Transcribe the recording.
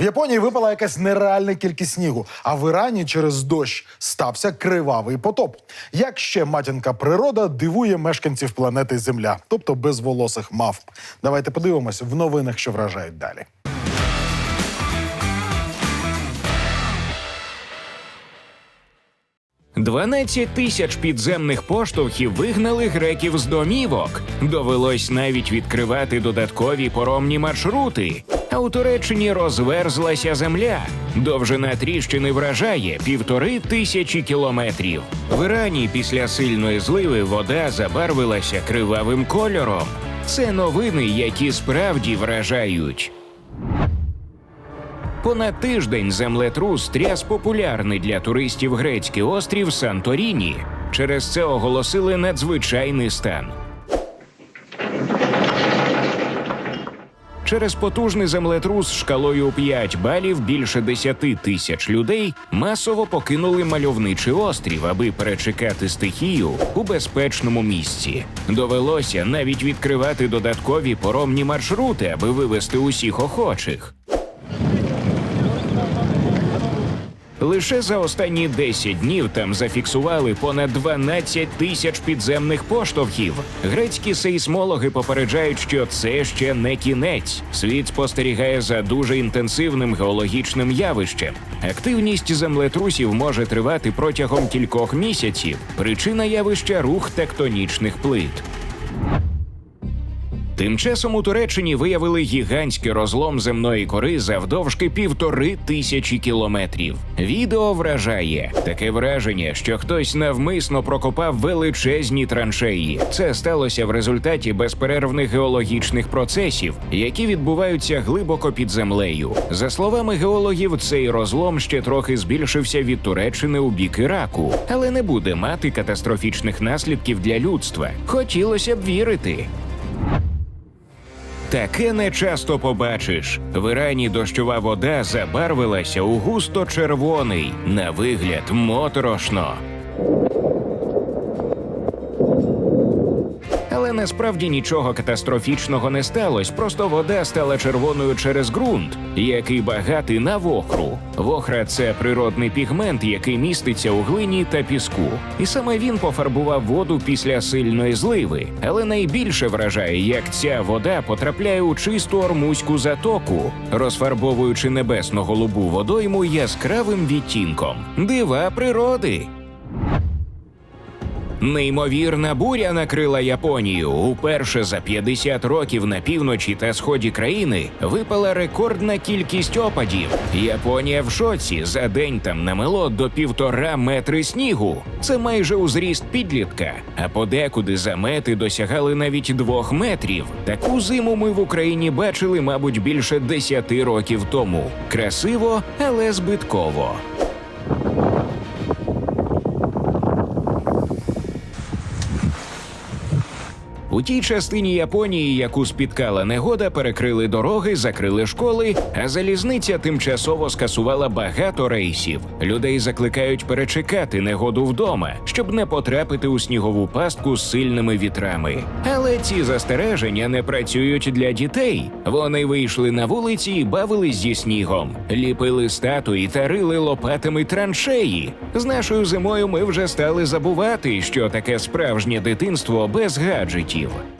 В Японії випала якась нереальна кількість снігу, а в Ірані через дощ стався кривавий потоп. Як ще матінка природа дивує мешканців планети Земля, тобто безволосих мавп. Давайте подивимось в новинах, що вражають далі. «12 тисяч підземних поштовхів вигнали греків з домівок. Довелось навіть відкривати додаткові поромні маршрути. А у Туреччині розверзлася земля. Довжина тріщини вражає півтори тисячі кілометрів. В Ірані після сильної зливи вода забарвилася кривавим кольором. Це новини, які справді вражають. Понад тиждень землетрус тряс популярний для туристів грецький острів Санторіні. Через це оголосили надзвичайний стан. Через потужний землетрус шкалою у 5 балів більше 10 тисяч людей масово покинули мальовничий острів, аби перечекати стихію у безпечному місці. Довелося навіть відкривати додаткові поромні маршрути, аби вивести усіх охочих. Лише за останні 10 днів там зафіксували понад 12 тисяч підземних поштовхів. Грецькі сейсмологи попереджають, що це ще не кінець. Світ спостерігає за дуже інтенсивним геологічним явищем. Активність землетрусів може тривати протягом кількох місяців. Причина явища рух тектонічних плит. Тим часом у Туреччині виявили гігантський розлом земної кори завдовжки півтори тисячі кілометрів. Відео вражає таке враження, що хтось навмисно прокопав величезні траншеї. Це сталося в результаті безперервних геологічних процесів, які відбуваються глибоко під землею. За словами геологів, цей розлом ще трохи збільшився від Туреччини у бік Іраку, але не буде мати катастрофічних наслідків для людства. Хотілося б вірити. Таке не часто побачиш. В Ірані дощова вода забарвилася у густо червоний, на вигляд моторошно. Насправді нічого катастрофічного не сталося. Просто вода стала червоною через ґрунт, який багатий на вохру. Вохра це природний пігмент, який міститься у глині та піску. І саме він пофарбував воду після сильної зливи. Але найбільше вражає, як ця вода потрапляє у чисту ормузьку затоку, розфарбовуючи небесно-голубу водойму яскравим відтінком. Дива природи. Неймовірна буря накрила Японію. Уперше за 50 років на півночі та сході країни випала рекордна кількість опадів. Японія в шоці за день там намело до півтора метри снігу. Це майже у зріст підлітка. А подекуди замети досягали навіть двох метрів. Таку зиму ми в Україні бачили, мабуть, більше 10 років тому. Красиво, але збитково. У тій частині Японії, яку спіткала негода, перекрили дороги, закрили школи, а залізниця тимчасово скасувала багато рейсів. Людей закликають перечекати негоду вдома, щоб не потрапити у снігову пастку з сильними вітрами. Але ці застереження не працюють для дітей. Вони вийшли на вулиці і бавились зі снігом, ліпили статуї та рили лопатами траншеї. З нашою зимою ми вже стали забувати, що таке справжнє дитинство без гаджетів років.